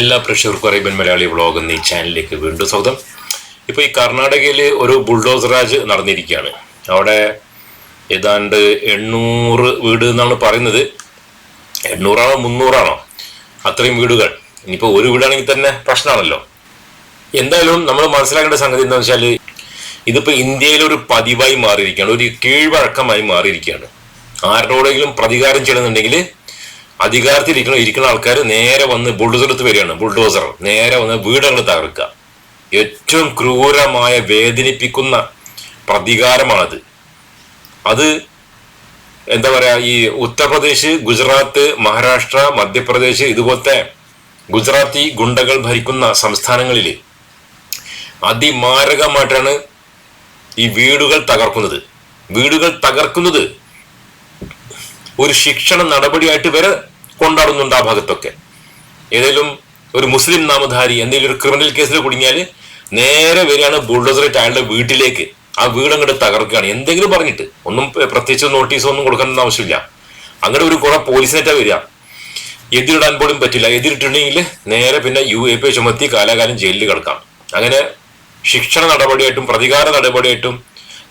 എല്ലാ പ്രേക്ഷകർക്കും Arabian Malayali vlog എന്ന ചാനലിലേക്ക് വീണ്ടും സ്വാഗതം. ഇപ്പോൾ ഈ കർണാടകയിൽ ഒരു ബുൾഡോസ് രാജ് നടന്നിരിക്കുകയാണ്. അവിടെ ഏതാണ്ട് എണ്ണൂറ് വീട് എന്നാണ് പറയുന്നത്. എണ്ണൂറാണോ മുന്നൂറാണോ? അത്രയും വീടുകൾ. ഇനിയിപ്പോൾ ഒരു വീടാണെങ്കിൽ തന്നെ പ്രശ്നമാണല്ലോ. എന്തായാലും നമ്മൾ മനസ്സിലാക്കേണ്ട സംഗതി എന്താണെന്ന് വെച്ചാൽ ഇതിപ്പോൾ ഇന്ത്യയിൽ ഒരു പതിവായി മാറിയിരിക്കുകയാണ്. ഒരു കീഴ്വഴക്കമായി മാറിയിരിക്കുകയാണ്. ആരോടെങ്കിലും പ്രതികാരം ചെയ്യണമെന്നുണ്ടെങ്കിൽ അധികാരത്തിലിരിക്കുന്ന ഇരിക്കുന്ന ആൾക്കാർ നേരെ വന്ന് ബുൾഡോസർ എടുത്ത് വരികയാണ്. ബുൾഡോസർ. നേരെ വന്ന് വീടുകൾ തകർക്കുക. ഏറ്റവും ക്രൂരമായ വേദനിപ്പിക്കുന്ന പ്രതികാരമാണത്. അത് എന്താ പറയാ ഈ ഉത്തർപ്രദേശ് ഗുജറാത്ത് മഹാരാഷ്ട്ര മധ്യപ്രദേശ് ഇതുപോലത്തെ ഗുജറാത്തി ഗുണ്ടകൾ ഭരിക്കുന്ന സംസ്ഥാനങ്ങളിൽ അതിമാരകമായിട്ടാണ് ഈ വീടുകൾ തകർക്കുന്നത്. വീടുകൾ തകർക്കുന്നത് ഒരു ശിക്ഷണ നടപടിയായിട്ട് വരെ കൊണ്ടാടുന്നുണ്ട് ആ ഭാഗത്തൊക്കെ. ഏതെങ്കിലും ഒരു മുസ്ലിം നാമധാരി എന്തെങ്കിലും ഒരു ക്രിമിനൽ കേസിൽ കുടുങ്ങിയാൽ നേരെ വരികയാണ് ബുൾഡോസറായിട്ട് അയാളുടെ വീട്ടിലേക്ക്. ആ വീട് അങ്ങോട്ട് തകർക്കുകയാണ്. എന്തെങ്കിലും പറഞ്ഞിട്ട്. ഒന്നും പ്രത്യേകിച്ച് നോട്ടീസോ ഒന്നും കൊടുക്കേണ്ട ആവശ്യമില്ല. അങ്ങനെ ഒരു കുറെ പോലീസിനേറ്റാ വരിക. എതിരിടാൻ പോലും പറ്റില്ല. എതിരിട്ടുണ്ടെങ്കിൽ നേരെ പിന്നെ യു എ പി ചുമത്തി കാലാകാലം ജയിലിൽ കിടക്കാം. അങ്ങനെ ശിക്ഷണ നടപടിയായിട്ടും പ്രതികാര നടപടിയായിട്ടും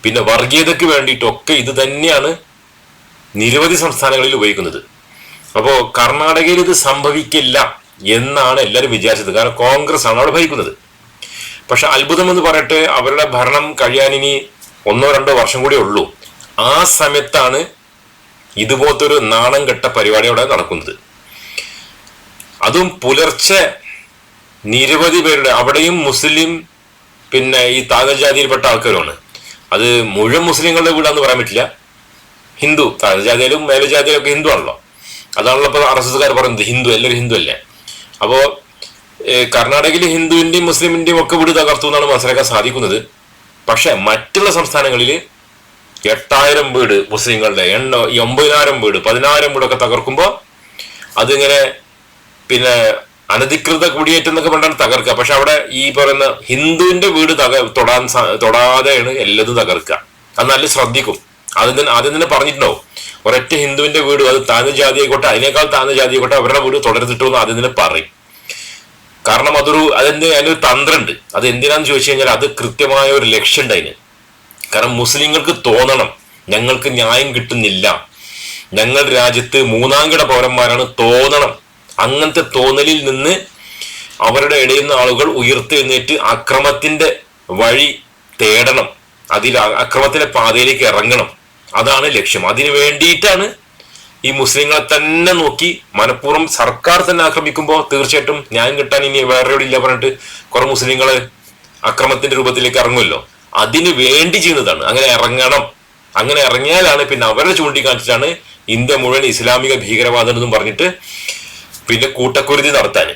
പിന്നെ വർഗീയതയ്ക്ക് വേണ്ടിയിട്ടൊക്കെ ഇത് തന്നെയാണ് നിരവധി സംസ്ഥാനങ്ങളിൽ ഉപയോഗിക്കുന്നത്. അപ്പോൾ കർണാടകയിൽ ഇത് സംഭവിക്കില്ല എന്നാണ് എല്ലാവരും വിചാരിച്ചത്. കാരണം കോൺഗ്രസ് ആണ് അവിടെ ഭരിക്കുന്നത്. പക്ഷെ അത്ഭുതം എന്ന് പറയട്ടെ അവരുടെ ഭരണം കഴിയാൻ ഇനി ഒന്നോ രണ്ടോ വർഷം കൂടി ഉള്ളൂ. ആ സമയത്താണ് ഇതുപോലത്തെ ഒരു നാണം കെട്ട പരിപാടി അവിടെ നടക്കുന്നത്. അതും പുലർച്ചെ നിരവധി പേരുടെ അവിടെയും മുസ്ലിം പിന്നെ ഈ താഗജാതിയിൽപ്പെട്ട ആൾക്കാരുമാണ്. അത് മുഴുവൻ മുസ്ലിങ്ങളുടെ വീടാന്ന് പറയാൻ പറ്റില്ല. ഹിന്ദു. താഴ്ന്ന ജാതിയിലും മേലെ ജാതിയിലും ഒക്കെ ഹിന്ദു ആണല്ലോ. അതാണല്ലോ ഇപ്പൊ ആർ എസ് എസ്കാർ പറയുന്നത്. ഹിന്ദു എല്ലാവരും ഹിന്ദു അല്ലേ? അപ്പോ കർണാടകയിൽ ഹിന്ദുവിന്റെയും മുസ്ലിമിന്റെയും ഒക്കെ വീട് തകർത്തു എന്നാണ് മനസ്സിലാക്കാൻ സാധിക്കുന്നത്. പക്ഷെ മറ്റുള്ള സംസ്ഥാനങ്ങളിൽ എട്ടായിരം വീട് മുസ്ലിങ്ങളുടെ എണ്ണ ഒമ്പതിനായിരം വീട് പതിനായിരം വീടൊക്കെ തകർക്കുമ്പോൾ അതിങ്ങനെ പിന്നെ അനധികൃത കുടിയേറ്റം എന്നൊക്കെ പറഞ്ഞാണ് തകർക്കുക. പക്ഷെ അവിടെ ഈ പറയുന്ന ഹിന്ദുവിന്റെ വീട് തക തൊടാൻ തൊടാതെയാണ് എല്ലാതും തകർക്കുക. അത് നല്ല ശ്രദ്ധിക്കും. ആദ്യം തന്നെ ആദ്യം തന്നെ പറഞ്ഞിട്ടുണ്ടാവും. ഒരൊറ്റ ഹിന്ദുവിന്റെ വീട് അത് താഴ്ന്ന ജാതി ആയിക്കോട്ടെ അതിനേക്കാൾ താഴ്ന്ന ജാതി ആയിക്കോട്ടെ അവരുടെ വീട് തുടർന്നിട്ടു എന്ന് ആദ്യം തന്നെ പറയും. കാരണം അതൊരു അതിന്റെ അതിനൊരു തന്ത്രമുണ്ട് അത് എന്തിനാന്ന് ചോദിച്ചു കഴിഞ്ഞാൽ അത് കൃത്യമായ ഒരു ലക്ഷ്യമുണ്ട് അതിന്. കാരണം മുസ്ലിങ്ങൾക്ക് തോന്നണം. ഞങ്ങൾക്ക് ന്യായം കിട്ടുന്നില്ല. ഞങ്ങൾ രാജ്യത്ത് മൂന്നാംകിട പൗരന്മാരാണ് തോന്നണം. അങ്ങനത്തെ തോന്നലിൽ നിന്ന് അവരുടെ ഇടയിൽ നിന്ന് ആളുകൾ ഉയർത്തെഴുന്നേറ്റ് അക്രമത്തിന്റെ വഴി തേടണം. അതിൽ അക്രമത്തിന്റെ പാതയിലേക്ക് ഇറങ്ങണം. അതാണ് ലക്ഷ്യം. അതിനു വേണ്ടിയിട്ടാണ് ഈ മുസ്ലിങ്ങളെ തന്നെ നോക്കി മനഃപൂർവം സർക്കാർ തന്നെ ആക്രമിക്കുമ്പോൾ തീർച്ചയായിട്ടും ന്യായം കിട്ടാൻ ഇനി വേറെ എവിടെ ഇല്ല പറഞ്ഞിട്ട് കുറെ മുസ്ലിങ്ങളെ അക്രമത്തിന്റെ രൂപത്തിലേക്ക് ഇറങ്ങുമല്ലോ. അതിനു വേണ്ടി ചെയ്യുന്നതാണ്. അങ്ങനെ ഇറങ്ങണം. അങ്ങനെ ഇറങ്ങിയാലാണ് പിന്നെ അവരെ ചൂണ്ടിക്കാണിച്ചിട്ടാണ് ഇന്ത്യ മുഴുവൻ ഇസ്ലാമിക ഭീകരവാദം എന്നും പറഞ്ഞിട്ട് പിന്നെ കൂട്ടക്കുരുതി നടത്താൻ.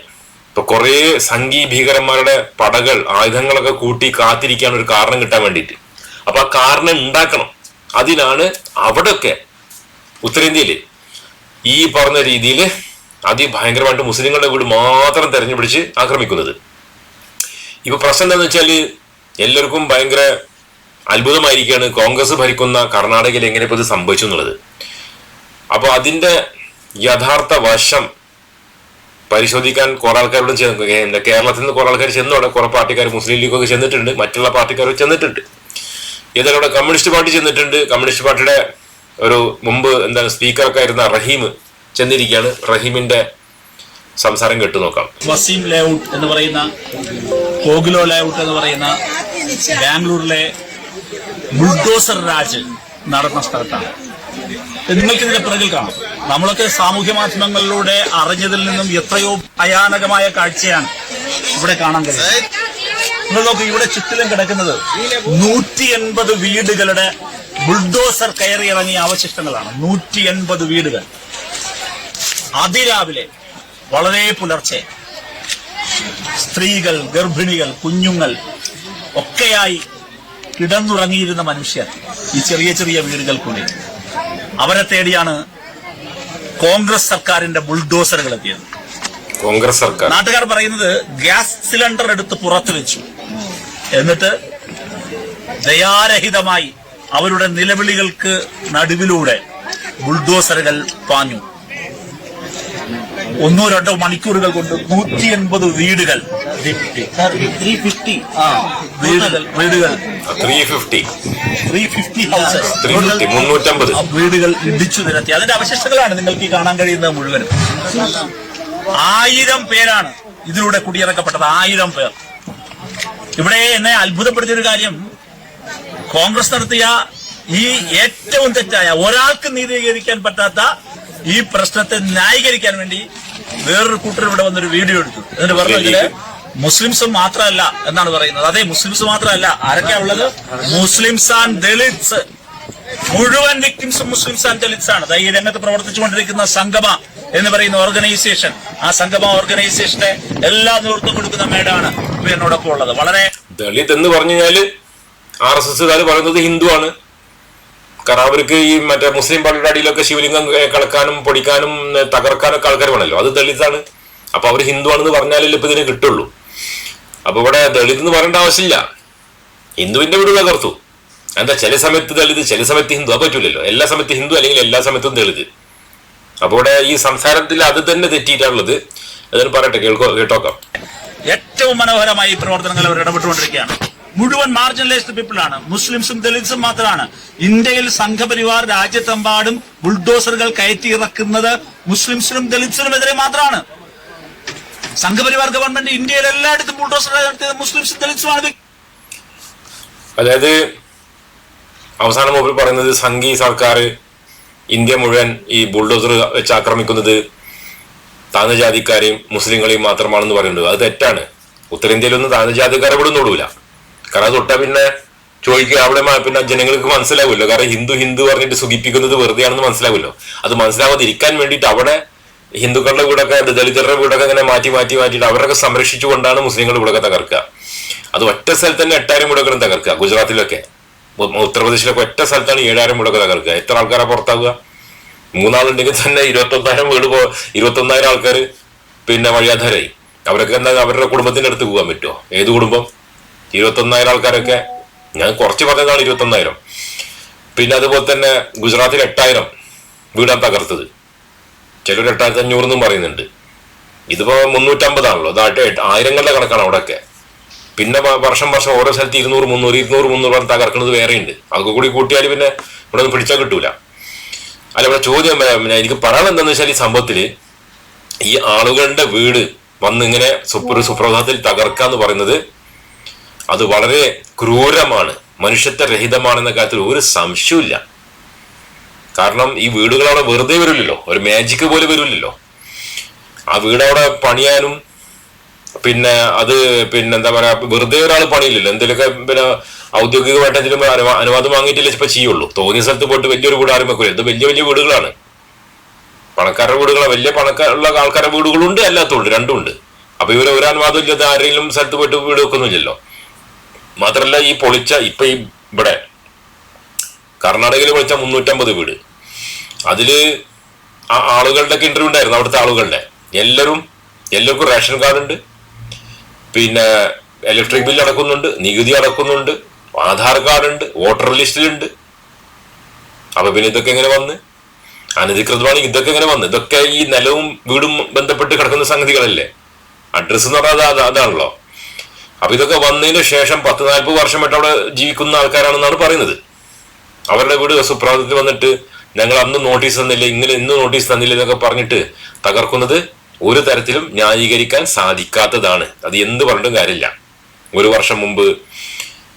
ഇപ്പൊ കുറെ സംഘീ ഭീകരന്മാരുടെ പടകൾ ആയുധങ്ങളൊക്കെ കൂട്ടി കാത്തിരിക്കാൻ ഒരു കാരണം കിട്ടാൻ വേണ്ടിയിട്ട്. അപ്പൊ ആ കാരണം ഉണ്ടാക്കണം. അതിനാണ് അവിടെയൊക്കെ ഉത്തരേന്ത്യയിൽ ഈ പറഞ്ഞ രീതിയിൽ അതിഭയങ്കരമായിട്ട് മുസ്ലിങ്ങളുടെ വീട് മാത്രം തെരഞ്ഞുപിടിച്ച് ആക്രമിക്കുന്നത്. ഇപ്പൊ പ്രശ്നം എന്താന്ന് വെച്ചാൽ എല്ലാവർക്കും ഭയങ്കര അത്ഭുതമായിരിക്കുകയാണ് കോൺഗ്രസ് ഭരിക്കുന്ന കർണാടകയിൽ എങ്ങനെ ഇപ്പോൾ ഇത് സംഭവിച്ചു എന്നുള്ളത്. അപ്പോൾ അതിന്റെ യഥാർത്ഥ വശം പരിശോധിക്കാൻ കുറെ ആൾക്കാരോട് കേരളത്തിൽ നിന്ന് കുറെ ആൾക്കാർ ചെന്നോടെ കുറെ പാർട്ടിക്കാർ മുസ്ലിം ലീഗൊക്കെ ചെന്നിട്ടുണ്ട്. മറ്റുള്ള പാർട്ടിക്കാരും ചെന്നിട്ടുണ്ട്. ഏതായാലും അവിടെ കമ്മ്യൂണിസ്റ്റ് പാർട്ടി ചെന്നിട്ടുണ്ട്. കമ്മ്യൂണിസ്റ്റ് പാർട്ടിയുടെ ഒരു മുമ്പ് എന്താണ് സ്പീക്കറൊക്കെ ആയിരുന്ന റഹീം ചെന്നിരിക്കുകയാണ്. റഹീമിന്റെ സംസാരം കേട്ടു നോക്കാം. വസീം ലേഔട്ട് എന്ന് പറയുന്ന കോഗുലോ ലേഔട്ട് എന്ന് പറയുന്ന ബാംഗ്ലൂരിലെ ബുൾഡോസർ രാജ് നടന്ന സ്ഥലത്താണ്. നിങ്ങൾക്ക് ഇതിന്റെ പിറകിൽ കാണാം. നമ്മളൊക്കെ സാമൂഹ്യ മാധ്യമങ്ങളിലൂടെ അറിഞ്ഞതിൽ നിന്നും എത്രയോ ഭയാനകമായ കാഴ്ചയാണ് ഇവിടെ കാണാൻ കഴിയുന്നത്. നിങ്ങൾ നോക്ക് ഇവിടെ ചുറ്റിലും കിടക്കുന്നത് നൂറ്റി എൺപത് വീടുകളുടെ ബുൾഡോസർ കയറി ഇറങ്ങിയ അവശിഷ്ടങ്ങളാണ്. നൂറ്റി എൺപത് വീടുകൾ. അതിരാവിലെ വളരെ പുലർച്ചെ സ്ത്രീകൾ ഗർഭിണികൾ കുഞ്ഞുങ്ങൾ ഒക്കെയായി കിടന്നുറങ്ങിയിരുന്ന മനുഷ്യർ ഈ ചെറിയ ചെറിയ വീടുകൾ കൂടി. അവരെ തേടിയാണ് കോൺഗ്രസ് സർക്കാരിന്റെ ബുൾഡോസറുകൾ എത്തിയത്. കോൺഗ്രസ് സർക്കാർ. നാട്ടുകാർ പറയുന്നത് ഗ്യാസ് സിലിണ്ടർ എടുത്ത് പുറത്തു വെച്ചു. എന്നിട്ട് ദയാരഹിതമായി അവരുടെ നിലവിളികൾക്ക് നടുവിലൂടെ ബുൾഡോസറുകൾ പാഞ്ഞു. ഒന്നോ രണ്ടോ മണിക്കൂറുകൾ കൊണ്ട് നൂറ്റി എൺപത് വീടുകൾ വീടുകൾ. വീടുകൾ വീടുകൾ ഇടിച്ചു നിരത്തി. അതിന്റെ അവശിഷ്ടങ്ങളാണ് നിങ്ങൾക്ക് ഈ കാണാൻ കഴിയുന്നത് മുഴുവനും. ആയിരം പേരാണ് ഇതിലൂടെ കുടിയിറക്കപ്പെട്ടത്. ആയിരം പേർ. ഇവിടെ എന്നെ അത്ഭുതപ്പെടുത്തിയ ഒരു കാര്യം. കോൺഗ്രസ് നടത്തിയ ഈ ഏറ്റവും തെറ്റായ ഒരാൾക്ക് നീതീകരിക്കാൻ പറ്റാത്ത ഈ പ്രശ്നത്തെ ന്യായീകരിക്കാൻ വേണ്ടി വേറൊരു കൂട്ടർ ഇവിടെ വന്നൊരു വീഡിയോ എടുത്തു. എന്നിട്ട് പറഞ്ഞതിൽ മുസ്ലിംസ് മാത്രമല്ല എന്നാണ് പറയുന്നത്. അതെ മുസ്ലിംസ് മാത്രമല്ല ആരൊക്കെയാ ഉള്ളത്? Muslims and Dalits. മുഴുവൻ വിക്ടിംസും മുസ്ലിംസ് ആൻഡ് ദളിത്സ് ആണ്. ഈ രംഗത്ത് പ്രവർത്തിച്ചുകൊണ്ടിരിക്കുന്ന സംഗമ എന്ന് പറയുന്ന ഓർഗനൈസേഷൻ ആ സംഗമ ഓർഗനൈസേഷന്റെ എല്ലാ നേതൃത്വം കൊടുക്കുന്ന മേഡാണ് എന്നോടൊപ്പം ഉള്ളത്. വളരെ ദളിത് എന്ന് പറഞ്ഞു കഴിഞ്ഞാൽ ആർ എസ് എസ്സുകാർ പറയുന്നത് ഹിന്ദുവാണ് കാരണം അവർക്ക് ഈ മറ്റേ മുസ്ലിം പള്ളിയുടെ അടിയിലൊക്കെ ശിവലിംഗം കളക്കാനും പൊടിക്കാനും തകർക്കാനൊക്കെ ആൾക്കാർ വേണമല്ലോ. അത് ദളിതാണ്. അപ്പൊ അവർ ഹിന്ദുവാണെന്ന് പറഞ്ഞാലല്ലേ ഇപ്പൊ ഇതിന് കിട്ടുള്ളൂ. അപ്പൊ ഇവിടെ ദളിത് എന്ന് പറയേണ്ട ആവശ്യമില്ല. ഹിന്ദുവിന്റെ വീട് തകർത്തു. എന്താ ചില സമയത്ത് ദളിത് ചില സമയത്ത് ഹിന്ദു അത് പറ്റൂലല്ലോ. എല്ലാ സമയത്തും ഹിന്ദു അല്ലെങ്കിൽ എല്ലാ സമയത്തും ദളിത്. അപ്പൊ ഇവിടെ ഈ സംസാരത്തിൽ അത് തന്നെ തെറ്റിയിട്ടാണുള്ളത്. അതിന് പറയട്ടെ കേൾക്കോ കേട്ടോക്കാം. ഏറ്റവും മനോഹരമായി ഈ പ്രവർത്തനങ്ങൾ അവർ ഇടപെട്ടുകൊണ്ടിരിക്കുകയാണ്. മുഴുവൻ മാർജിനലൈസ്ഡ് പീപ്പിൾ ആണ്. മുസ്ലിംസും ദളിത്സും മാത്രമാണ്. ഇന്ത്യയിൽ സംഘപരിവാർ രാജ്യത്തെമ്പാടും ബുൾഡോസറുകൾ കയറ്റി ഇറക്കുന്നത് മുസ്ലിംസിനും ദളിത്സിനുമെതിരെ മാത്രമാണ്. സംഘപരിവാർ ഗവൺമെന്റ് ഇന്ത്യയിൽ എല്ലായിടത്തും ബുൾഡോസർ നടത്തിയത് മുസ്ലിംസും ദളിത്സുമാണ് അതായത് അവസാനം മുമ്പിൽ പറയുന്നത് സംഘി സർക്കാർ ഇന്ത്യ മുഴുവൻ ഈ ബുൾഡോസർ വെച്ച് ആക്രമിക്കുന്നത് താഴ്ന്ന ജാതിക്കാരെയും മുസ്ലിങ്ങളെയും മാത്രമാണെന്ന് പറയുന്നത്. അത് തെറ്റാണ്. ഉത്തരേന്ത്യയിലൊന്നും താഴ്ന്ന ജാതിക്കാരെ ഇവിടെ നോടൂല കാരണം തൊട്ട പിന്നെ ചോദിക്കുക അവിടെ പിന്നെ ജനങ്ങൾക്ക് മനസ്സിലാവുമല്ലോ. കാരണം ഹിന്ദു ഹിന്ദു പറഞ്ഞിട്ട് സുഖിപ്പിക്കുന്നത് വെറുതെയാണെന്ന് മനസ്സിലാവുമല്ലോ. അത് മനസ്സിലാവാതിരിക്കാൻ വേണ്ടിയിട്ട് അവിടെ ഹിന്ദുക്കളുടെ വീടൊക്കെ ദളിതരുടെ വീടൊക്കെ ഇങ്ങനെ മാറ്റി മാറ്റി മാറ്റിയിട്ട് അവരൊക്കെ സംരക്ഷിച്ചുകൊണ്ടാണ് മുസ്ലിങ്ങൾ വീടൊക്കെ തകർക്കുക. അത് ഒറ്റ സ്ഥലത്ത് തന്നെ എട്ടായിരം വീടൊക്കെ തകർക്കുക ഗുജറാത്തിലൊക്കെ. ഉത്തർപ്രദേശിലൊക്കെ ഒറ്റ സ്ഥലത്താണ് ഏഴായിരം വീടൊക്കെ തകർക്കുക. എത്ര ആൾക്കാരെ പുറത്താവുക? മൂന്നാളുണ്ടെങ്കിൽ തന്നെ ഇരുപത്തൊന്നായിരം വീട് പോ ഇരുപത്തൊന്നായിരം ആൾക്കാർ പിന്നെ വഴിയാധാരായി. അവരൊക്കെ എന്താ അവരുടെ കുടുംബത്തിന്റെ അടുത്ത് പോകാൻ പറ്റുമോ ഏത് കുടുംബം? ഇരുപത്തൊന്നായിരം ആൾക്കാരൊക്കെ? ഞാൻ കുറച്ച് പറഞ്ഞതാണ് ഇരുപത്തൊന്നായിരം. പിന്നെ അതുപോലെ തന്നെ ഗുജറാത്തിൽ എട്ടായിരം വീടാണ് തകർത്തത്. ചിലർ എട്ടായിരത്തി അഞ്ഞൂറ് എന്നും പറയുന്നുണ്ട്. ഇതിപ്പോ മുന്നൂറ്റമ്പതാണല്ലോ. അതായിട്ട് ആയിരങ്ങളുടെ കണക്കാണ് അവിടെയൊക്കെ. പിന്നെ വർഷം വർഷം ഓരോ സ്ഥലത്ത് ഇരുന്നൂറ് മുന്നൂറ് ഇരുന്നൂറ് മുന്നൂറ് തകർക്കുന്നത് വേറെയുണ്ട്. അതൊക്കെ കൂടി കൂട്ടിയാൽ പിന്നെ ഇവിടെ ഒന്നും പിടിച്ചാൽ കിട്ടൂല. അല്ല ഇവിടെ ചോദ്യം എനിക്ക് പറയാൻ എന്താണെന്ന് വെച്ചാൽ ഈ സംഭവത്തിൽ ഈ ആളുകളുടെ വീട് വന്ന് ഇങ്ങനെ സുപ്രഭാതത്തിൽ തകർക്കുക എന്ന് പറയുന്നത് അത് വളരെ ക്രൂരമാണ്. മനുഷ്യത്വ രഹിതമാണെന്ന കാര്യത്തിൽ ഒരു സംശയമില്ല കാരണം ഈ വീടുകൾ അവിടെ വെറുതെ വരില്ലല്ലോ. ഒരു മാജിക്ക് പോലെ വരില്ലല്ലോ. ആ വീട് അവിടെ പണിയാനും പിന്നെ അത് പിന്നെ എന്താ പറയാ വെറുതെ ഒരാൾ പണിയില്ലല്ലോ. എന്തെങ്കിലുമൊക്കെ പിന്നെ ഔദ്യോഗികമായിട്ട് അനുവാ- അനുവാദം വാങ്ങിയിട്ടില്ല ഇപ്പൊ ചെയ്യുള്ളൂ. തോന്നിയ സ്ഥലത്ത് പോയിട്ട് വലിയൊരു വീട് ആരും വെക്കൂല. ഇത് വലിയ വലിയ വീടുകളാണ്. പണക്കാരുടെ വീടുകളാണ് വലിയ പണക്കാരുള്ള ആൾക്കാരുടെ വീടുകളുണ്ട് അല്ലാത്തതുണ്ട് രണ്ടും ഉണ്ട്. അപ്പൊ ഇവർ ഒരു അനുവാദം ഇല്ലാതെ ആരെങ്കിലും സ്ഥലത്ത് പോയിട്ട് വീട് വെക്കുന്നില്ലല്ലോ. മാത്രല്ല ഈ പൊളിച്ച ഇപ്പൊ ഈ ഇവിടെ കർണാടകയിൽ പൊളിച്ച മുന്നൂറ്റമ്പത് വീട്. അതിൽ ആ ആളുകളുടെ ഒക്കെ ഇന്റർവ്യൂ ഉണ്ടായിരുന്നു അവിടുത്തെ ആളുകളുടെ. എല്ലാവരും എല്ലാവർക്കും റേഷൻ കാർഡ് ഉണ്ട് പിന്നെ ഇലക്ട്രിക് ബില്ല് അടക്കുന്നുണ്ട് നികുതി അടക്കുന്നുണ്ട്. ആധാർ കാർഡ് ഉണ്ട് വോട്ടർ ലിസ്റ്റിലുണ്ട്. അപ്പൊ പിന്നെ ഇതൊക്കെ എങ്ങനെ വന്ന്? അനധികൃതമാണ് ഇതൊക്കെ എങ്ങനെ വന്ന്? ഇതൊക്കെ ഈ നിലവും വീടും ബന്ധപ്പെട്ട് കിടക്കുന്ന സംഗതികളല്ലേ? അഡ്രസ്സ് എന്ന് പറഞ്ഞാൽ അതാണല്ലോ. അപ്പൊ ഇതൊക്കെ വന്നതിന് ശേഷം പത്ത് നാൽപ്പത് വർഷമായിട്ട് അവിടെ ജീവിക്കുന്ന ആൾക്കാരാണെന്നാണ് പറയുന്നത്. അവരുടെ വീട് സുപ്രാതത്തിൽ വന്നിട്ട് ഞങ്ങൾ അന്ന് നോട്ടീസ് തന്നില്ല ഇങ്ങനെ ഇന്ന് നോട്ടീസ് തന്നില്ല എന്നൊക്കെ പറഞ്ഞിട്ട് തകർക്കുന്നത് ഒരു തരത്തിലും ന്യായീകരിക്കാൻ സാധിക്കാത്തതാണ്. അത് എന്ത് പറഞ്ഞിട്ടും കാര്യമില്ല. ഒരു വർഷം മുമ്പ്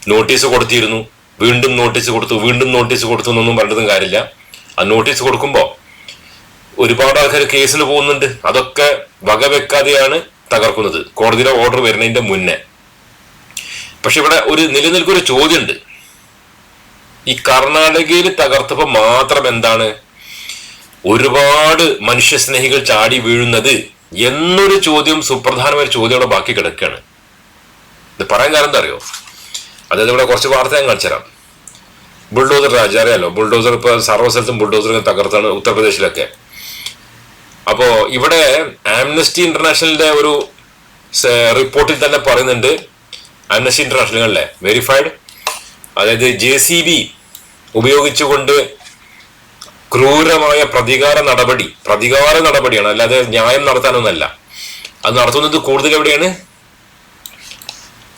നോട്ടീസ് കൊടുത്തിരുന്നു. വീണ്ടും നോട്ടീസ് കൊടുത്തു. വീണ്ടും നോട്ടീസ് കൊടുത്തു എന്നൊന്നും പറഞ്ഞതും കാര്യമില്ല. ആ നോട്ടീസ് കൊടുക്കുമ്പോൾ ഒരുപാട് ആൾക്കാർ കേസിൽ പോകുന്നുണ്ട്. അതൊക്കെ വകവെക്കാതെയാണ് തകർക്കുന്നത്. കോടതിയുടെ ഓർഡർ വരുന്നതിന്റെ മുന്നേ. പക്ഷെ ഇവിടെ ഒരു നിലനിൽക്കൊരു ചോദ്യമുണ്ട്. ഈ കർണാടകയിൽ തകർത്തപ്പോ മാത്രം എന്താണ് ഒരുപാട് മനുഷ്യസ്നേഹികൾ ചാടി വീഴുന്നത് എന്നൊരു ചോദ്യം സുപ്രധാനമായ ചോദ്യം അവിടെ ബാക്കി കിടക്കുകയാണ്. ഇത് പറയാൻ കാരണം എന്താ അറിയോ? അതായത് ഇവിടെ കുറച്ച് വാർത്ത ഞാൻ കാണിച്ചു തരാം. ബുൾഡോസർ രാജ അറിയാലോ? ബുൾഡോസർ ഇപ്പൊ സർവ സ്ഥലത്തും ബുൾഡോസർ തകർത്താണ് ഉത്തർപ്രദേശിലൊക്കെ. അപ്പോൾ ഇവിടെ ആംനസ്റ്റി ഇന്റർനാഷണലിന്റെ ഒരു റിപ്പോർട്ടിൽ തന്നെ പറയുന്നുണ്ട് ആംനസ്റ്റി ഇന്റർനാഷണലുകളിലെ വെരിഫൈഡ് അതായത് ജെ സി ബി ഉപയോഗിച്ചുകൊണ്ട് ക്രൂരമായ പ്രതികാര നടപടി പ്രതികാര നടപടിയാണ്. അല്ലാതെ ന്യായം നടത്താനൊന്നല്ല. അത് നടത്തുന്നത് കൂടുതൽ എവിടെയാണ്?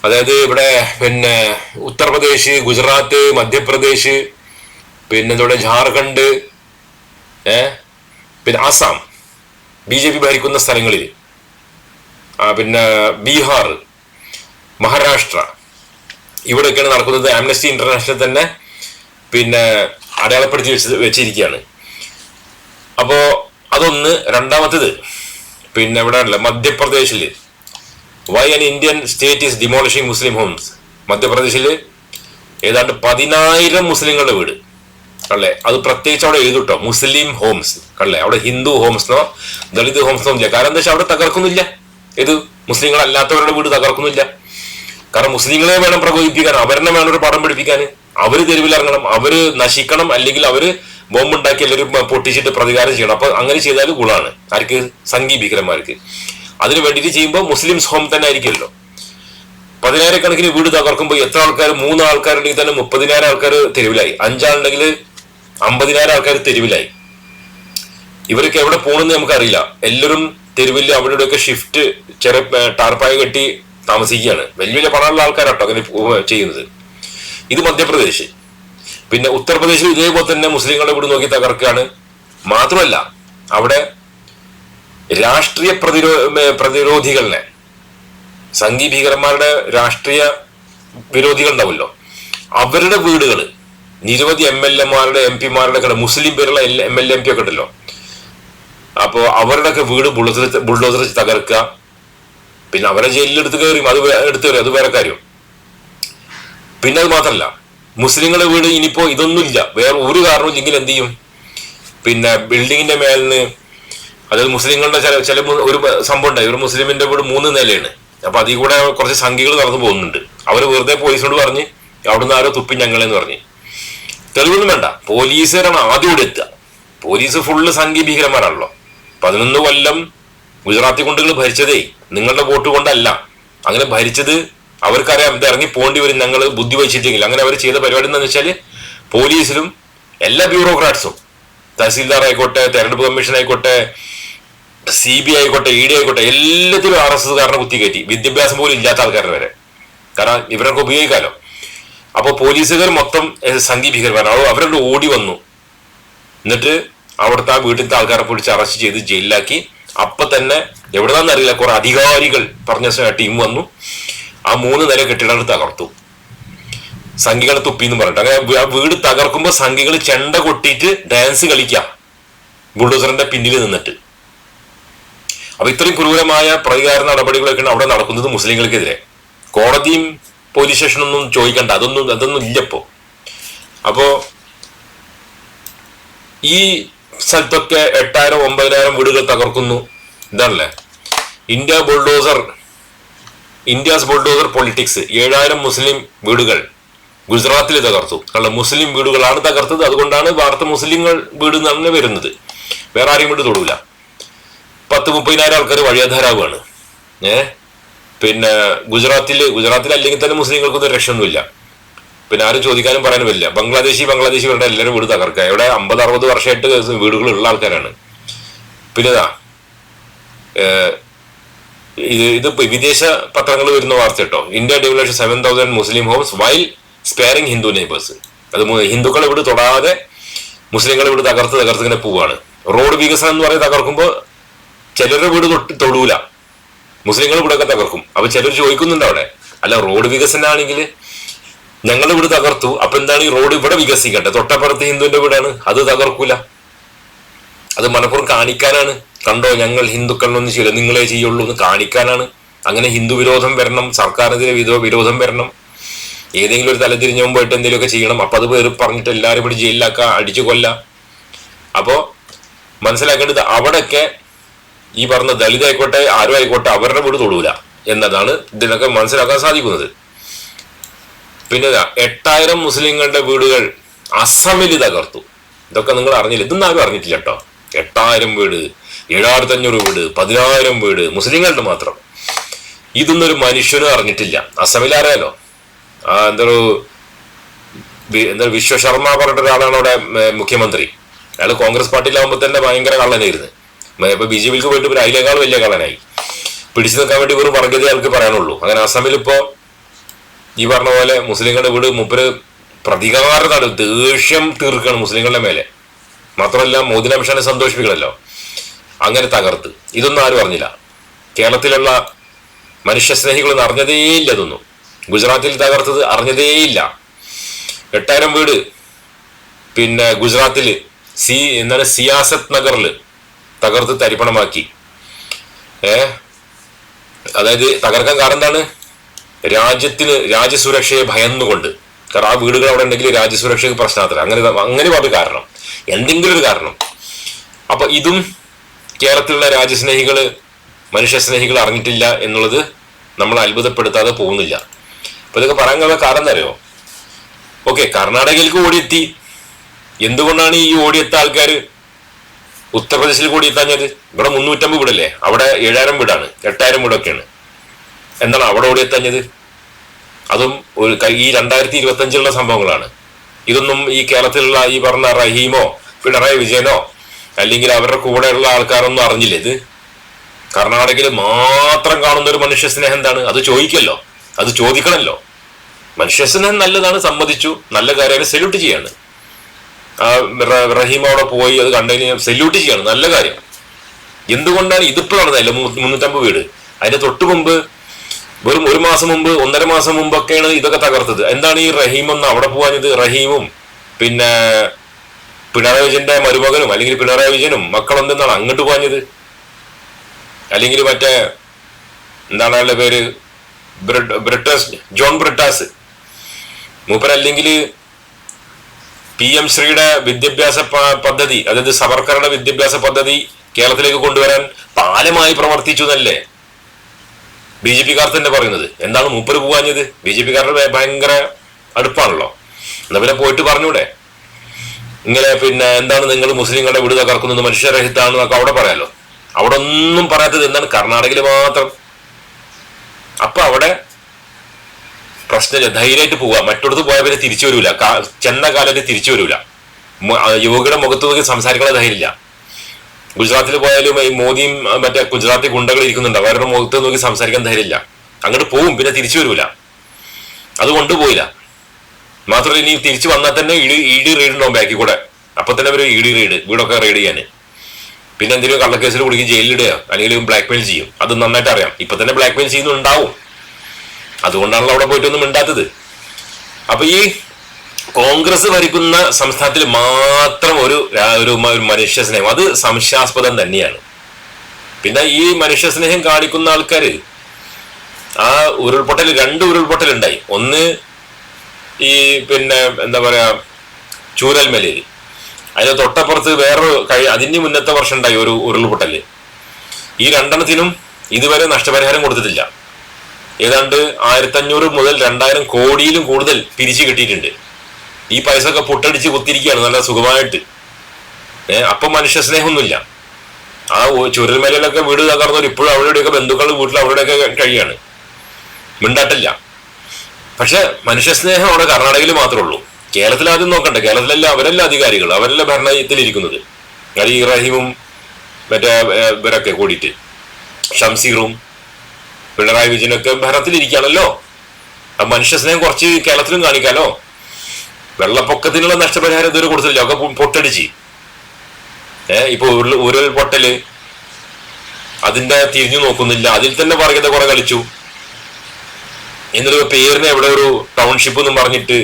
അതായത് ഇവിടെ പിന്നെ ഉത്തർപ്രദേശ് ഗുജറാത്ത് മധ്യപ്രദേശ് പിന്നെ ഇവിടെ ജാർഖണ്ഡ് പിന്നെ ആസാം. ബി ജെ പി ഭരിക്കുന്ന സ്ഥലങ്ങളിൽ. പിന്നെ ബീഹാർ മഹാരാഷ്ട്ര. ഇവിടെയൊക്കെയാണ് നടക്കുന്നത് ആംനസ്റ്റി ഇന്റർനാഷണൽ തന്നെ പിന്നെ അടയാളപ്പെടുത്തി വെച്ച് വെച്ചിരിക്കുകയാണ്. അപ്പോൾ അതൊന്ന് രണ്ടാമത്തേത്. പിന്നെ ഇവിടെ ഉള്ള മധ്യപ്രദേശിൽ why an Indian state is demolishing Muslim homes മധ്യപ്രദേശിൽ ഏതാണ്ട് പതിനായിരം മുസ്ലിങ്ങളുടെ വീട്. അല്ലേ? അത് പ്രത്യേകിച്ച് അവിടെ എഴുതുട്ടോ മുസ്ലിം ഹോംസ് അല്ലേ? അവിടെ ഹിന്ദു ഹോംസ്നോ ദളിത് ഹോംസ്നോ ഇല്ല കാരണം എന്താ വെച്ചാൽ അവിടെ തകർക്കുന്നില്ല. ഇത് മുസ്ലിങ്ങളല്ലാത്തവരുടെ വീട് തകർക്കുന്നില്ല. കാരണം മുസ്ലിങ്ങളെ വേണം പ്രകോപിപ്പിക്കാൻ അവരെന്നെ വേണം ഒരു പടം പിടിപ്പിക്കാൻ. അവർ തെരുവിലിറങ്ങണം അവർ നശിക്കണം അല്ലെങ്കിൽ അവർ ബോംബുണ്ടാക്കി എല്ലാവരും പൊട്ടിച്ചിട്ട് പ്രതികാരം ചെയ്യണം. അപ്പൊ അങ്ങനെ ചെയ്താൽ ഗുണമാണ് ആർക്ക്? സംഘി ഭീകരന്മാർക്ക് അതിന് വേണ്ടിയിട്ട് ചെയ്യുമ്പോൾ മുസ്ലിംസ് ഹോം തന്നെ ആയിരിക്കുമല്ലോ. പതിനായിരക്കണക്കിന് വീട് തകർക്കുമ്പോൾ എത്ര ആൾക്കാർ മൂന്ന് ആൾക്കാരുണ്ടെങ്കിൽ തന്നെ മുപ്പതിനായിരം ആൾക്കാർ തെരുവിലായി. അഞ്ചാളുണ്ടെങ്കിൽ അമ്പതിനായിരം ആൾക്കാർ തെരുവിലായി. ഇവരൊക്കെ എവിടെ പോകണമെന്ന് നമുക്കറിയില്ല. എല്ലാവരും തെരുവിൽ അവരുടെയൊക്കെ ഷിഫ്റ്റ് ചെറിയ ടാർപ്പായ കെട്ടി താമസിക്കുകയാണ്. വലിയ വലിയ പണമുള്ള ആൾക്കാരാട്ടോ അങ്ങനെ ചെയ്യുന്നത്. ഇത് മധ്യപ്രദേശ്. പിന്നെ ഉത്തർപ്രദേശിൽ ഇതേപോലെ തന്നെ മുസ്ലിങ്ങളെ വീട് നോക്കി തകർക്കുകയാണ്. മാത്രമല്ല അവിടെ രാഷ്ട്രീയ പ്രതിരോ പ്രതിരോധികളിനെ പ്രതിരോധികളെ സംഘി ഭീകരന്മാരുടെ രാഷ്ട്രീയ വിരോധികൾ ഉണ്ടാവുമല്ലോ അവരുടെ വീടുകൾ നിരവധി എം എൽ എമാരുടെ എം പിമാരുടെ ഒക്കെ മുസ്ലിം പേരുള്ള എം എൽ എം പി ഒക്കെ ഉണ്ടല്ലോ. അപ്പോ അവരുടെ ഒക്കെ വീട് ബുൾഡോസർ വെച്ച് തകർക്കുക. പിന്നെ അവരെ ജയിലിൽ എടുത്ത് കയറി അത് എടുത്തു കയറി അത് വേറെ കാര്യം. പിന്നെ അത് മാത്രമല്ല മുസ്ലിങ്ങളുടെ വീട് ഇനിയിപ്പോ ഇതൊന്നുമില്ല. വേറെ ഒരു കാരണവും ഇല്ലെങ്കിൽ എന്ത് ചെയ്യും? പിന്നെ ബിൽഡിങ്ങിന്റെ മേലിന് അതായത് മുസ്ലിങ്ങളുടെ ചില ചില ഒരു സംഭവം ഉണ്ടായി. ഒരു മുസ്ലിമിന്റെ കൂടെ മൂന്ന് നിലയാണ്. അപ്പൊ അതിൽ കൂടെ കുറച്ച് സംഖ്യകൾ നടന്നു പോകുന്നുണ്ട്. അവർ വെറുതെ പോലീസിനോട് പറഞ്ഞ് അവിടുന്ന് ആരോ തുപ്പി ഞങ്ങളെന്ന് പറഞ്ഞ്. തെളിവൊന്നും വേണ്ട. പോലീസുകാരാണ് ആദ്യം ഇവിടെ എത്തുക. പോലീസ് ഫുള്ള് സംഖ്യ ഭീകരന്മാരാണല്ലോ. പതിനൊന്ന് കൊല്ലം ഗുജറാത്തി കൊണ്ടുകൾ ഭരിച്ചതേ നിങ്ങളുടെ വോട്ട് കൊണ്ടല്ല. അങ്ങനെ ഭരിച്ചത് അവർക്കറിയാം. ഇത് ഇറങ്ങി പോണ്ടി വരും. ഞങ്ങൾ ബുദ്ധി വഹിച്ചിട്ടെങ്കിൽ അങ്ങനെ അവർ ചെയ്ത പരിപാടി എന്താണെന്ന് വെച്ചാൽ പോലീസിലും എല്ലാ ബ്യൂറോക്രാറ്റ്സും. തഹസീൽദാർ ആയിക്കോട്ടെ തെരഞ്ഞെടുപ്പ് കമ്മീഷൻ ആയിക്കോട്ടെ സി ബി ആയിക്കോട്ടെ ഇ ഡി ആയിക്കോട്ടെ എല്ലാത്തിലും ആർ എസ് എസ് കാരനെ കുത്തിക്കയറ്റി. വിദ്യാഭ്യാസം പോലും ഇല്ലാത്ത ആൾക്കാരുടെ വരെ. കാരണം ഇവരൊക്കെ ഉപയോഗിക്കാലോ. അപ്പൊ പോലീസുകാർ മൊത്തം സംഘി ഭീകരമാണ് അവരോട് ഓടി വന്നു. എന്നിട്ട് അവിടുത്തെ ആ വീട്ടിലത്തെ ആൾക്കാരെ പിടിച്ച് അറസ്റ്റ് ചെയ്ത് ജയിലിലാക്കി. അപ്പൊ തന്നെ എവിടെന്നാന്ന് അറിയില്ല കുറെ അധികാരികൾ പറഞ്ഞ ടീം വന്നു. ആ മൂന്ന് നില കെട്ടിടങ്ങൾ തകർത്തു. സംഘികളെ തുപ്പിന്ന് പറഞ്ഞിട്ട്. അങ്ങനെ ആ വീട് തകർക്കുമ്പോൾ സംഘികൾ ചെണ്ട കൊട്ടിയിട്ട് ഡാൻസ് കളിക്കാം. ബുൾഡോസറിന്റെ പിന്നിൽ നിന്നിട്ട്. അപ്പൊ ഇത്രയും ക്രൂരമായ പ്രതികാര നടപടികളൊക്കെയാണ് അവിടെ നടക്കുന്നത് മുസ്ലിങ്ങൾക്കെതിരെ. കോടതിയും പോലീസ് സ്റ്റേഷനൊന്നും ചോദിക്കണ്ട. അതൊന്നും അതൊന്നും ഇല്ലപ്പോ. അപ്പോ ഈ സ്ഥലത്തൊക്കെ എട്ടായിരം ഒമ്പതിനായിരം വീടുകൾ തകർക്കുന്നു. ഇതാണല്ലേ? India bulldozer India's bulldozer politics. ഏഴായിരം മുസ്ലിം വീടുകൾ ഗുജറാത്തിൽ തകർത്തു. കാരണം മുസ്ലിം വീടുകളാണ് തകർത്തത്. അതുകൊണ്ടാണ് വാർത്ത മുസ്ലിങ്ങൾ വീട് തന്നെ വരുന്നത്. വേറെ ആരെയും വീട് തൊടൂല. പത്ത് മുപ്പതിനായിരം ആൾക്കാർ വഴിയാധാരാവുകയാണ് ഏ? പിന്നെ ഗുജറാത്തിൽ ഗുജറാത്തിൽ അല്ലെങ്കിൽ തന്നെ മുസ്ലിങ്ങൾക്കൊന്നും രക്ഷയൊന്നുമില്ല. പിന്നെ ആരും ചോദിക്കാനും പറയാനും ഇല്ല ബംഗ്ലാദേശി ബംഗ്ലാദേശി വേണ്ട എല്ലാവരും വീട് തകർക്കുക. ഇവിടെ അമ്പത് അറുപത് വർഷമായിട്ട് വീടുകളുള്ള ആൾക്കാരാണ്. പിന്നെ ഇതാ ഇത് വിദേശ പത്രങ്ങൾ വരുന്ന വാർത്ത കേട്ടോ. India developed seven thousand Muslim homes while sparing Hindu neighbours അത് ഹിന്ദുക്കളെ വീട് തൊടാതെ മുസ്ലിങ്ങളെ വീട് തകർത്ത് തകർത്ത് ഇങ്ങനെ പോവാണ്. റോഡ് വികസനം എന്ന് പറയുന്നത് തകർക്കുമ്പോൾ ചിലരുടെ വീട് തൊട്ട് തൊടൂല. മുസ്ലിങ്ങൾ വീടൊക്കെ തകർക്കും. അപ്പൊ ചിലർ ചോദിക്കുന്നുണ്ട് അവിടെ അല്ല റോഡ് വികസനമാണെങ്കിൽ ഞങ്ങളുടെ വീട് തകർത്തു അപ്പൊ എന്താണ് ഈ റോഡ് ഇവിടെ വികസിക്കട്ടെ തൊട്ടപ്പുറത്ത് ഹിന്ദുവിന്റെ വീടാണ് അത് തകർക്കൂല. അത് മലപ്പുറം കാണിക്കാനാണ്. കണ്ടോ ഞങ്ങൾ ഹിന്ദുക്കളിലൊന്നും ചെയ്യില്ല നിങ്ങളെ ചെയ്യുള്ളൂ എന്ന് കാണിക്കാനാണ്. അങ്ങനെ ഹിന്ദു വിരോധം വരണം സർക്കാരിനെതിരെ വിരോ വിരോധം വരണം. ഏതെങ്കിലും ഒരു തലതിരിഞ്ഞു പോയിട്ട് എന്തെങ്കിലുമൊക്കെ ചെയ്യണം. അപ്പൊ അത് പേര് പറഞ്ഞിട്ട് എല്ലാവരും ഇവിടെ ജയിലിലാക്കുക അടിച്ചു കൊല്ല. അപ്പോ മനസ്സിലാക്കേണ്ടത് അവിടെയൊക്കെ ഈ പറഞ്ഞ ദളിത് ആയിക്കോട്ടെ ആരും ആയിക്കോട്ടെ അവരുടെ വീട് തൊടൂല എന്നതാണ് ഇതിനൊക്കെ മനസ്സിലാക്കാൻ സാധിക്കുന്നത്. പിന്നെ എട്ടായിരം മുസ്ലിങ്ങളുടെ വീടുകൾ അസമിൽ തകർത്തു. ഇതൊക്കെ നിങ്ങൾ അറിഞ്ഞില്ല? ഇതൊന്നും ആരും അറിഞ്ഞിട്ടില്ല കേട്ടോ. എട്ടായിരം വീട് ഏഴായിരത്തഞ്ഞൂറ് വീട് പതിനായിരം വീട് മുസ്ലിങ്ങളുടെ മാത്രം. ഇതൊന്നും ഒരു മനുഷ്യനും അറിഞ്ഞിട്ടില്ല. അസമിൽ അറിയാലോ? ആ എന്തൊരു എന്താ വിശ്വശർമ്മ പറഞ്ഞിട്ടൊരാളാണ് അവിടെ മുഖ്യമന്ത്രി. അയാൾ കോൺഗ്രസ് പാർട്ടിയിലാവുമ്പോൾ തന്നെ ഭയങ്കര കള്ളനായിരുന്നു. ഇപ്പൊ ബി ജെ പിക്ക് പോയിട്ട് ഇവർ വലിയ കളനായി പിടിച്ചു നിൽക്കാൻ വേണ്ടി വെറും വർഗതി ആൾക്ക് പറയാനുള്ളൂ. അങ്ങനെ അസമിൽ ഇപ്പോ ഈ പറഞ്ഞ പോലെ മുസ്ലിങ്ങളുടെ വീട് മുപ്പര് പ്രതികാരം നട ദേഷ്യം തീർക്കണം മുസ്ലിങ്ങളുടെ മേലെ. മാത്രമല്ല മോദി അമിഷാനെ സന്തോഷിപ്പിക്കണല്ലോ അങ്ങനെ തകർത്ത്. ഇതൊന്നും ആരും അറിഞ്ഞില്ല. കേരളത്തിലുള്ള മനുഷ്യസ്നേഹികൾ അറിഞ്ഞതേയില്ല ഇതൊന്നും. ഗുജറാത്തിൽ തകർത്തത് അറിഞ്ഞതേയില്ല എട്ടായിരം വീട്. പിന്നെ ഗുജറാത്തിൽ സി എന്താണ് സിയാസത് നഗറിൽ തകർത്ത് തരിപ്പണമാക്കി. ഏ? അതായത് തകർക്കാൻ കാരണം എന്താണ്? രാജ്യത്തിന് രാജ്യസുരക്ഷയെ ഭയന്നുകൊണ്ട്. കാരണം ആ വീടുകൾ അവിടെ ഉണ്ടെങ്കിൽ രാജ്യസുരക്ഷയ്ക്ക് പ്രശ്നമാത്ര അങ്ങനെ അങ്ങനെ ഒരു കാരണം. എന്തെങ്കിലും ഒരു കാരണം. അപ്പൊ ഇതും കേരളത്തിലുള്ള രാജ്യസ്നേഹികൾ മനുഷ്യസ്നേഹികൾ അറിഞ്ഞിട്ടില്ല എന്നുള്ളത് നമ്മൾ അത്ഭുതപ്പെടുത്താതെ പോകുന്നില്ല. അപ്പൊ ഇതൊക്കെ പറയാനുള്ള കാരണം എന്നറിയോ ഓക്കെ കർണാടകയിലേക്ക് ഓടിയെത്തി. എന്തുകൊണ്ടാണ് ഈ ഓടിയെത്ത ആൾക്കാർ ഉത്തർപ്രദേശിൽ കൂടി എത്താഞ്ഞത് ഇവിടെ മുന്നൂറ്റമ്പത് വീടല്ലേ? അവിടെ ഏഴായിരം വീടാണ്. എട്ടായിരം വീടൊക്കെയാണ്. എന്താണ് അവിടെ ഓടിയെത്താഞ്ഞത് അതും ഒരു ഈ രണ്ടായിരത്തി ഇരുപത്തി അഞ്ചിലുള്ള സംഭവങ്ങളാണ്. ഇതൊന്നും ഈ കേരളത്തിലുള്ള ഈ പറഞ്ഞ റഹീമോ പിണറായി വിജയനോ അല്ലെങ്കിൽ അവരുടെ കൂടെയുള്ള ആൾക്കാരൊന്നും അറിഞ്ഞില്ല ഇത്? കർണാടകയിൽ മാത്രം കാണുന്ന ഒരു മനുഷ്യ സ്നേഹം എന്താണ്? അത് ചോദിക്കല്ലോ. അത് ചോദിക്കണല്ലോ. മനുഷ്യ സ്നേഹം നല്ലതാണ് സമ്മതിച്ചു. നല്ല കാര്യം സല്യൂട്ട് ചെയ്യാണ്. റഹീം അവിടെ പോയി അത് കണ്ടതിന് സെല്യൂട്ട് ചെയ്യാണ് നല്ല കാര്യം. എന്തുകൊണ്ടാണ് ഇതിപ്പോ നടന്നതല്ല മുന്നൂറ്റമ്പത് വീട്? അതിന്റെ തൊട്ട് മുമ്പ് വെറും ഒരു മാസം മുമ്പ് ഒന്നര മാസം മുമ്പൊക്കെയാണ് ഇതൊക്കെ തകർത്തത്. എന്താണ് ഈ റഹീം ഒന്ന് അവിടെ പോകാഞ്ഞത് റഹീമും പിന്നെ പിണറായി വിജയന്റെ മരുമകനും അല്ലെങ്കിൽ പിണറായി വിജയനും മക്കളെന്തെന്നാണ് അങ്ങോട്ട് പോകാഞ്ഞത് അല്ലെങ്കിൽ മറ്റേ എന്താണ് അയാളുടെ പേര്? ബ്രിട്ട്- ബ്രിട്ടാസ് ജോൺ ബ്രിട്ടാസ്. മൂപ്പരല്ലെങ്കിൽ പി എം ശ്രീയുടെ വിദ്യാഭ്യാസ പദ്ധതി അതായത് സവർക്കറുടെ വിദ്യാഭ്യാസ പദ്ധതി കേരളത്തിലേക്ക് കൊണ്ടുവരാൻ പാലമായി പ്രവർത്തിച്ചു എന്നല്ലേ? ബി ജെ പിക്കാർ തന്നെ പറയുന്നത്. എന്താണ് മൂപ്പര് പോകാഞ്ഞത്? ബി ജെ പിക്കാരുടെ ഭയങ്കര അടുപ്പാണല്ലോ. എന്നാ പിന്നെ പോയിട്ട് പറഞ്ഞൂടെ? ഇങ്ങനെ പിന്നെ എന്താണ് നിങ്ങൾ മുസ്ലിങ്ങളുടെ വീട് തകർക്കുന്നത് മനുഷ്യരഹിതാണെന്നൊക്കെ അവിടെ പറയാലോ. അവിടെ ഒന്നും പറയാത്തത് എന്താണ്? കർണാടകയിൽ മാത്രം. അപ്പൊ അവിടെ പ്രശ്നമില്ല ധൈര്യമായിട്ട് പോവുക. മറ്റൊടത്ത് പോയാൽ പിന്നെ തിരിച്ചു വരൂല. ചെന്ന കാലത്ത് തിരിച്ചു വരൂല. യുവകയുടെ മുഖത്ത് നോക്കി സംസാരിക്കാനുള്ള ധൈര്യമില്ല. ഗുജറാത്തിൽ പോയാലും ഈ മോദിയും മറ്റേ ഗുജറാത്തി ഗുണ്ടകൾ ഇരിക്കുന്നുണ്ട്. അവരുടെ മുഖത്ത് നോക്കി സംസാരിക്കാൻ ധൈര്യമില്ല. അങ്ങോട്ട് പോവും പിന്നെ തിരിച്ചു വരൂല. അത് കൊണ്ടുപോയില്ല. മാത്രമല്ല ഇനി തിരിച്ചു വന്നാൽ തന്നെ ഇടി ഇടി റെയ്ഡ് ഉണ്ടാവും ബാക്കി കൂടെ. അപ്പൊ തന്നെ അവർ ഇടി റെയ്ഡ് വീടൊക്കെ റെയ്ഡ് ചെയ്യാൻ. പിന്നെ എന്തെങ്കിലും കള്ളക്കേസിൽ കുടുങ്ങി ജയിലിടുകയോ അല്ലെങ്കിൽ ബ്ലാക്ക് മെയിൽ ചെയ്യും. അത് നന്നായിട്ട് അറിയാം. ഇപ്പൊ തന്നെ ബ്ലാക്ക് മെയിൽ ചെയ്യുന്നുണ്ടാവും. അതുകൊണ്ടാണല്ലോ അവിടെ പോയിട്ടൊന്നും മിണ്ടാത്തത്. അപ്പൊ ഈ കോൺഗ്രസ് ഭരിക്കുന്ന സംസ്ഥാനത്തിൽ മാത്രം ഒരു ഒരു മനുഷ്യ സ്നേഹം. അത് സംശയാസ്പദം തന്നെയാണ്. പിന്നെ ഈ മനുഷ്യ സ്നേഹം കാണിക്കുന്ന ആൾക്കാർ ആ ഉരുൾപൊട്ടൽ രണ്ട് ഉരുൾപൊട്ടൽ ഉണ്ടായി. ഒന്ന് ഈ പിന്നെ എന്താ പറയാ ചൂരൽമലയിൽ അതിന് തൊട്ടപ്പുറത്ത് വേറൊരു കഴി അതിന് മുന്നത്തെ വർഷം ഉണ്ടായി ഒരു ഉരുൾപൊട്ടൽ ഈ രണ്ടെണ്ണത്തിനും ഇതുവരെ നഷ്ടപരിഹാരം കൊടുത്തിട്ടില്ല. ഏതാണ്ട് ആയിരത്തഞ്ഞൂറ് മുതൽ രണ്ടായിരം കോടിയിലും കൂടുതൽ പിരിച്ചു കിട്ടിയിട്ടുണ്ട്. ഈ പൈസ ഒക്കെ പൊട്ടടിച്ച് കുത്തിരിക്കുകയാണ് നല്ല സുഖമായിട്ട്. ഏഹ് അപ്പൊ മനുഷ്യ സ്നേഹമൊന്നുമില്ല. ആ ചുരൽമലയിലൊക്കെ വീട് തകർന്നവർ ഇപ്പോഴും അവരുടെയൊക്കെ ബന്ധുക്കൾ വീട്ടിൽ അവരുടെയൊക്കെ കഴിയാണ്. മിണ്ടാട്ടില്ല. പക്ഷെ മനുഷ്യ സ്നേഹം അവിടെ കർണാടകയിൽ മാത്രമേ ഉള്ളൂ. കേരളത്തിൽ ആദ്യം നോക്കണ്ട. കേരളത്തിലല്ല അവരല്ല അധികാരികൾ. അവരല്ല ഭരണത്തിൽ ഇരിക്കുന്നത് അലി ഇറഹീമും മറ്റേ ഇവരൊക്കെ കൂടിയിട്ട്. ഷംസീറും പിണറായി വിജയനൊക്കെ ഭരണത്തിലിരിക്കുകയാണല്ലോ. ആ മനുഷ്യ സ്നേഹം കുറച്ച് കേരളത്തിലും കാണിക്കാലോ. വെള്ളപ്പൊക്കത്തിനുള്ള നഷ്ടപരിഹാരം ഇതുവരെ കൊടുത്തില്ല ഒക്കെ പൊട്ടടിച്ച്. ഏഹ് ഇപ്പൊ ഉരുൾ പൊട്ടൽ അതിന്റെ തിരിഞ്ഞു നോക്കുന്നില്ല. അതിൽ തന്നെ പറയുന്നത് കുറെ കളിച്ചു. എന്നിട്ട് പേരിന് എവിടെ ഒരു ടൗൺഷിപ്പ് എന്ന് പറഞ്ഞിട്ട്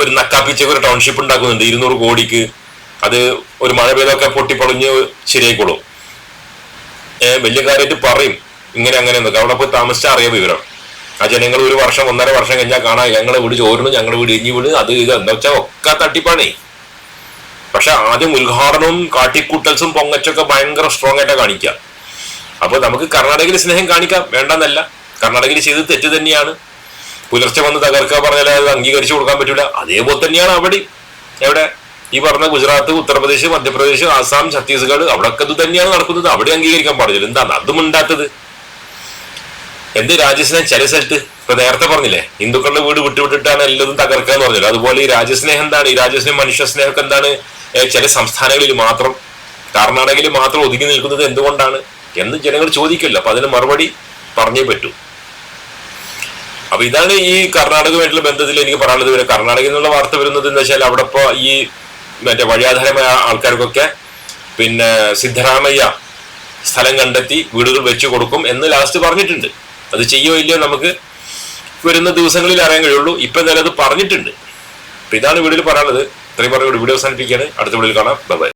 ഒരു നക്കാപ്പിച്ചൊക്കെ ഒരു ടൗൺഷിപ്പ് ഉണ്ടാക്കുന്നുണ്ട്. ഇരുന്നൂറ് കോടിക്ക്. അത് ഒരു മഴ പെയ്തൊക്കെ പൊട്ടിപ്പൊളിഞ്ഞ് ശരിയായിക്കോളും. വലിയ കാര്യമായിട്ട് പറയും. ഇങ്ങനെ അങ്ങനെ നിൽക്കുക അവിടെ പോയി താമസിച്ചാൽ അറിയാം വിവരം. ആ ജനങ്ങൾ ഒരു വർഷം ഒന്നര വർഷം കഴിഞ്ഞാൽ കാണാം ഞങ്ങളെ വീട് ചോരുന്നു ഞങ്ങളുടെ വീട് ഇഞ്ഞി വീട് അത് ഇത് എന്താ വെച്ചാൽ ഒക്കെ തട്ടിപ്പാണേ. പക്ഷെ ആദ്യം ഉദ്ഘാടനവും കാട്ടിക്കൂട്ടൽസും പൊങ്ങച്ചൊക്കെ ഭയങ്കര സ്ട്രോങ് ആയിട്ടാണ് കാണിക്കുക അപ്പൊ നമുക്ക് കർണാടകയിൽ സ്നേഹം കാണിക്കാം. വേണ്ടെന്നല്ല. കർണാടകയിൽ ചെയ്ത് തെറ്റ് തന്നെയാണ്. പുലർച്ചെ വന്ന് തകർക്കുക പറഞ്ഞാൽ അത് അംഗീകരിച്ചു കൊടുക്കാൻ പറ്റൂല. അതേപോലെ തന്നെയാണ് അവിടെ. എവിടെ? ഈ പറഞ്ഞ ഗുജറാത്ത് ഉത്തർപ്രദേശ് മധ്യപ്രദേശ് ആസാം ഛത്തീസ്ഗഡ് അവിടെയൊക്കെ ഇത് തന്നെയാണ് നടക്കുന്നത്. അവിടെ അംഗീകരിക്കാൻ പാടില്ല എന്താണ്? അതും ഉണ്ടാത്തത്. എന്ത് രാജ്യസ്നേഹം ചില സ്ഥലത്ത്. ഇപ്പൊ നേരത്തെ പറഞ്ഞില്ലേ ഹിന്ദുക്കളുടെ വീട് വിട്ടുവിട്ടിട്ടാണ് എല്ലാതും തകർക്കാന്ന് പറഞ്ഞത് അതുപോലെ ഈ രാജ്യസ്നേഹം എന്താണ്? ഈ രാജ്യസ്നേഹം മനുഷ്യ സ്നേഹമൊക്കെ എന്താണ് ചില സംസ്ഥാനങ്ങളിൽ മാത്രം കർണാടകയിൽ മാത്രം ഒതുങ്ങി നിൽക്കുന്നത് എന്തുകൊണ്ടാണ്? എന്ന് ജനങ്ങൾ ചോദിക്കില്ല അപ്പൊ അതിന് മറുപടി പറഞ്ഞേ പറ്റൂ. അപ്പൊ ഇതാണ് ഈ കർണാടകമായിട്ടുള്ള ബന്ധത്തിൽ എനിക്ക് പറയാനുള്ളത് വരെ കർണാടകയിൽ നിന്നുള്ള വാർത്ത വരുന്നത് എന്താ വെച്ചാൽ അവിടെ ഇപ്പൊ ഈ മറ്റേ വഴിയാധാരമായ ആൾക്കാർക്കൊക്കെ പിന്നെ സിദ്ധരാമയ്യ സ്ഥലം കണ്ടെത്തി വീടുകൾ വെച്ചു കൊടുക്കും എന്ന് ലാസ്റ്റ് പറഞ്ഞിട്ടുണ്ട്. അത് ചെയ്യോ ഇല്ലയോ നമുക്ക് വരുന്ന ദിവസങ്ങളിൽ അറിയാൻ കഴിയുള്ളൂ. ഇപ്പൊ എന്തായാലും അത് പറഞ്ഞിട്ടുണ്ട്. അപ്പൊ ഇതാണ് വീഡിയോയിൽ പറയാനുള്ളത്. ഇത്രയും പറഞ്ഞു വീഡിയോ അവസാനിപ്പിക്കുകയാണ്. അടുത്ത വീഡിയോയിൽ കാണാം. ബൈ